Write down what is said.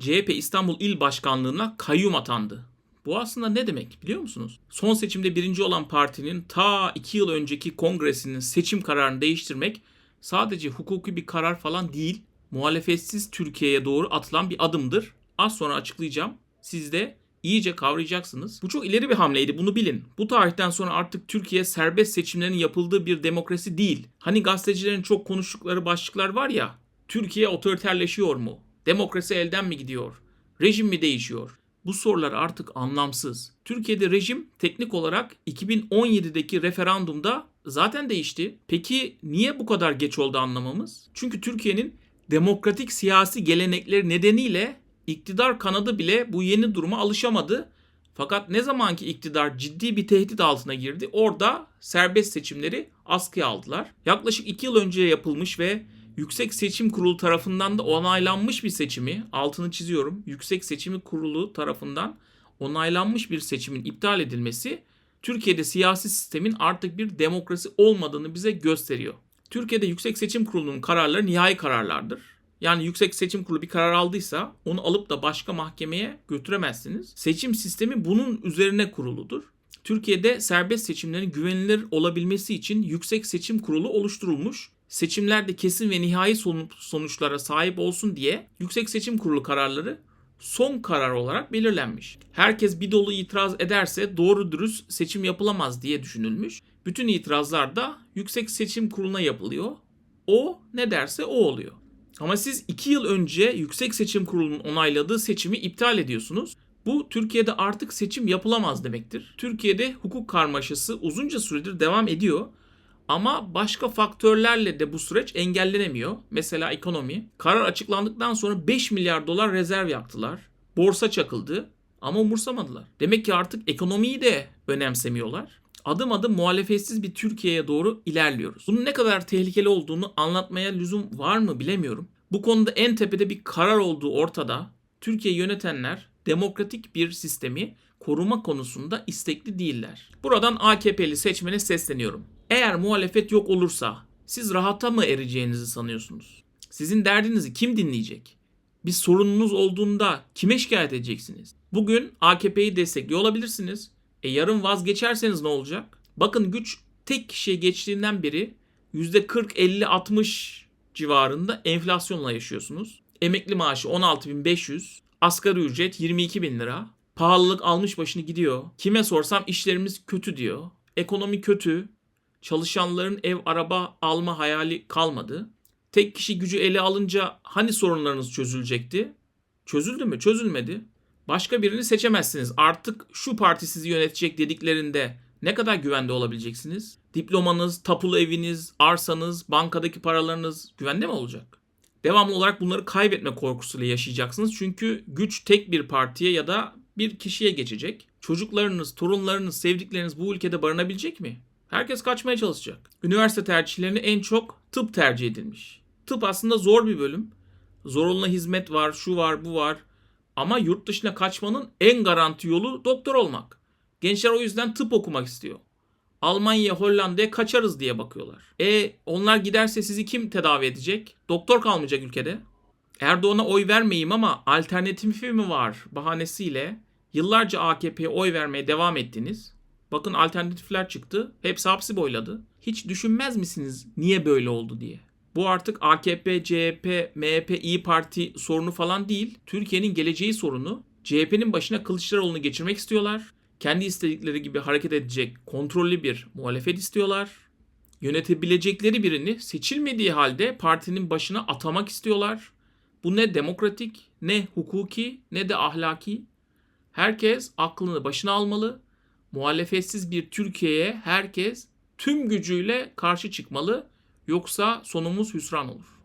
CHP İstanbul İl Başkanlığı'na kayyum atandı. Bu aslında ne demek biliyor musunuz? Son seçimde birinci olan partinin ta iki yıl önceki kongresinin seçim kararını değiştirmek sadece hukuki bir karar falan değil, muhalefetsiz Türkiye'ye doğru atılan bir adımdır. Az sonra açıklayacağım. Siz de iyice kavrayacaksınız. Bu çok ileri bir hamleydi bunu bilin. Bu tarihten sonra artık Türkiye serbest seçimlerin yapıldığı bir demokrasi değil. Hani gazetecilerin çok konuştukları başlıklar var ya. Türkiye otoriterleşiyor mu? Demokrasi elden mi gidiyor? Rejim mi değişiyor? Bu sorular artık anlamsız. Türkiye'de rejim teknik olarak 2017'deki referandumda zaten değişti. Peki niye bu kadar geç oldu anlamamız? Çünkü Türkiye'nin demokratik siyasi gelenekleri nedeniyle iktidar kanadı bile bu yeni duruma alışamadı. Fakat ne zamanki iktidar ciddi bir tehdit altına girdi orada serbest seçimleri askıya aldılar. Yaklaşık 2 yıl önce yapılmış ve Yüksek Seçim Kurulu tarafından da onaylanmış bir seçimi, altını çiziyorum, Yüksek Seçim Kurulu tarafından onaylanmış bir seçimin iptal edilmesi Türkiye'de siyasi sistemin artık bir demokrasi olmadığını bize gösteriyor. Türkiye'de Yüksek Seçim Kurulu'nun kararları nihai kararlardır. Yani Yüksek Seçim Kurulu bir karar aldıysa onu alıp da başka mahkemeye götüremezsiniz. Seçim sistemi bunun üzerine kuruludur. Türkiye'de serbest seçimlerin güvenilir olabilmesi için Yüksek Seçim Kurulu oluşturulmuş. Seçimlerde kesin ve nihai sonuçlara sahip olsun diye Yüksek Seçim Kurulu kararları son karar olarak belirlenmiş. Herkes bir dolu itiraz ederse doğru dürüst seçim yapılamaz diye düşünülmüş. Bütün itirazlar da Yüksek Seçim Kurulu'na yapılıyor. O ne derse o oluyor. Ama siz 2 yıl önce Yüksek Seçim Kurulu'nun onayladığı seçimi iptal ediyorsunuz. Bu Türkiye'de artık seçim yapılamaz demektir. Türkiye'de hukuk karmaşası uzunca süredir devam ediyor. Ama başka faktörlerle de bu süreç engellenemiyor. Mesela ekonomi. Karar açıklandıktan sonra 5 milyar dolar rezerv yaptılar. Borsa çakıldı ama umursamadılar. Demek ki artık ekonomiyi de önemsemiyorlar. Adım adım muhalefetsiz bir Türkiye'ye doğru ilerliyoruz. Bunun ne kadar tehlikeli olduğunu anlatmaya lüzum var mı bilemiyorum. Bu konuda en tepede bir karar olduğu ortada. Türkiye yönetenler demokratik bir sistemi koruma konusunda istekli değiller. Buradan AKP'li seçmene sesleniyorum. Eğer muhalefet yok olursa siz rahata mı ereceğinizi sanıyorsunuz? Sizin derdinizi kim dinleyecek? Bir sorununuz olduğunda kime şikayet edeceksiniz? Bugün AKP'yi destekliyor olabilirsiniz. E yarın vazgeçerseniz ne olacak? Bakın güç tek kişiye geçtiğinden beri %40-50-60 civarında enflasyonla yaşıyorsunuz. Emekli maaşı 16.500, asgari ücret 22.000 lira. Pahalılık almış başını gidiyor. Kime sorsam işlerimiz kötü diyor. Ekonomi kötü. Çalışanların ev araba alma hayali kalmadı. Tek kişi gücü ele alınca hani sorunlarınız çözülecekti? Çözüldü mü? Çözülmedi. Başka birini seçemezsiniz. Artık şu parti sizi yönetecek dediklerinde ne kadar güvende olabileceksiniz? Diplomanız, tapulu eviniz, arsanız, bankadaki paralarınız güvende mi olacak? Devamlı olarak bunları kaybetme korkusuyla yaşayacaksınız. Çünkü güç tek bir partiye ya da bir kişiye geçecek. Çocuklarınız, torunlarınız, sevdikleriniz bu ülkede barınabilecek mi? Herkes kaçmaya çalışacak. Üniversite tercihlerinde en çok tıp tercih edilmiş. Tıp aslında zor bir bölüm. Zorunlu hizmet var, şu var, bu var. Ama yurt dışına kaçmanın en garanti yolu doktor olmak. Gençler o yüzden tıp okumak istiyor. Almanya, Hollanda'ya kaçarız diye bakıyorlar. E onlar giderse sizi kim tedavi edecek? Doktor kalmayacak ülkede. Erdoğan'a oy vermeyeyim ama alternatifi mi var bahanesiyle yıllarca AKP'ye oy vermeye devam ettiniz. Bakın alternatifler çıktı. Hepsi hapsi boyladı. Hiç düşünmez misiniz niye böyle oldu diye? Bu artık AKP, CHP, MHP, İyi Parti sorunu falan değil. Türkiye'nin geleceği sorunu. CHP'nin başına Kılıçdaroğlu'nu geçirmek istiyorlar. Kendi istedikleri gibi hareket edecek kontrollü bir muhalefet istiyorlar. Yönetebilecekleri birini seçilmediği halde partinin başına atamak istiyorlar. Bu ne demokratik, ne hukuki, ne de ahlaki. Herkes aklını başına almalı. Muhalefetsiz bir Türkiye'ye herkes tüm gücüyle karşı çıkmalı. Yoksa sonumuz hüsran olur.